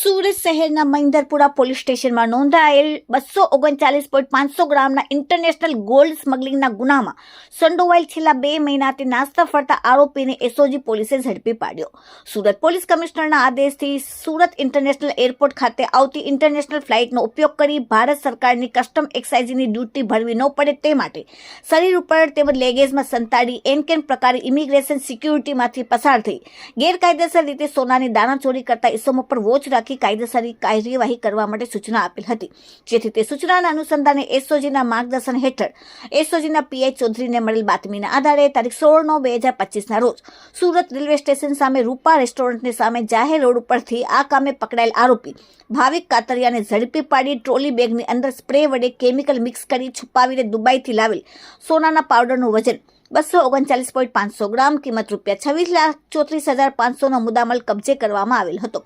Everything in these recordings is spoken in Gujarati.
સુરત શહેરના મહિન્દરપુરા પોલીસ સ્ટેશનમાં નોંધાયેલ બસો ઓગણચાલીસ પોઈન્ટ પાંચસો ગ્રામના ઇન્ટરનેશનલ ગોલ્ડ સ્મગલિંગના ગુનામાં સંડોવાયેલ છેલ્લા બે મહિનાથી નાસ્તા ફરતા આરોપીને એસઓજી પોલીસે ઝડપી પાડ્યો. સુરત પોલીસ કમિશનરના આદેશથી સુરત ઇન્ટરનેશનલ એરપોર્ટ ખાતે આવતી ઇન્ટરનેશનલ ફ્લાઇટનો ઉપયોગ કરી ભારત સરકારની કસ્ટમ એક્સાઇઝની ડ્યુટી ભરવી ન પડે તે માટે શરીર ઉપર તેમજ લેગેજમાં સંતાડી એન કેન પ્રકારે ઇમિગ્રેશન સિક્યુરિટીમાંથી પસાર થઈ ગેરકાયદેસર રીતે સોનાની દાણાચોરી કરતા ઇસમો પર વોચ રાખી કાયદેસરની કાર્યવાહી કરવા માટે સૂચના આપેલ હતી. જેથી તે સૂચનાના અનુસંધાને એસઓજીના માર્ગદર્શન હેઠળ એસઓજીના પીઆઈ ચૌધરીને મળેલ બાતમીના આધારે તારીખ સોળ નવ બે હજાર પચીસના રોજ સુરત રેલવે સ્ટેશન સામે રૂપા રેસ્ટોરન્ટની સામે જાહેર રોડ ઉપરથી આ કામે પકડાયેલ આરોપી ભાવિક કાતરિયાને ઝડપી પાડી ટ્રોલી બેગની અંદર સ્પ્રે વડે કેમિકલ મિક્સ કરી છુપાવીને દુબઈથી લાવેલ સોનાના પાવડરનું વજન બસો ઓગણચાલીસ પોઈન્ટ પાંચસો ગ્રામ કિંમત રૂપિયા છવ્વીસ લાખ ચોત્રીસ હજાર પાંચસોનો મુદ્દામાલ કબજે કરવામાં આવેલ હતો.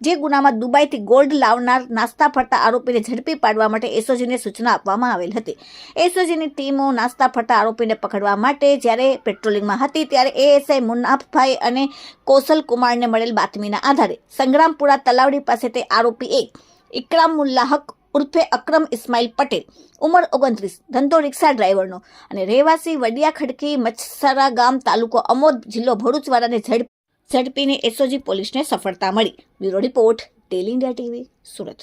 જે ગુનામાં દુબઈથી ગોલ્ડ લાવનાર નાસ્તા ફરતા આરોપીને ઝડપી પાડવા માટે એસઓજીને સૂચના આપવામાં આવેલ હતી. એસઓજીની ટીમો નાસ્તા ફરતા આરોપીને પકડવા માટે જ્યારે પેટ્રોલિંગમાં હતી ત્યારે એએસઆઈ મુનાફભાઈ અને કૌશલ કુમારને મળેલ બાતમીના આધારે સંગ્રામપુરા તલાવડી પાસે તે આરોપી એક, ઇકરામ મુલ્લા હક ઉર્ફે અક્રમ ઇસ્માઇલ પટેલ. ઉંમર ઓગણત્રીસ, ધંધો રિક્ષા ડ્રાઈવરનો અને રહેવાસી વડિયા ખડકી મચ્છરા ગામ, તાલુકો અમોદ જિલ્લો ભરૂચવાળાને ઝડપ, ઝડપીને એસઓજી પોલીસને સફળતા મળી. Bureau report daily India TV, Surat.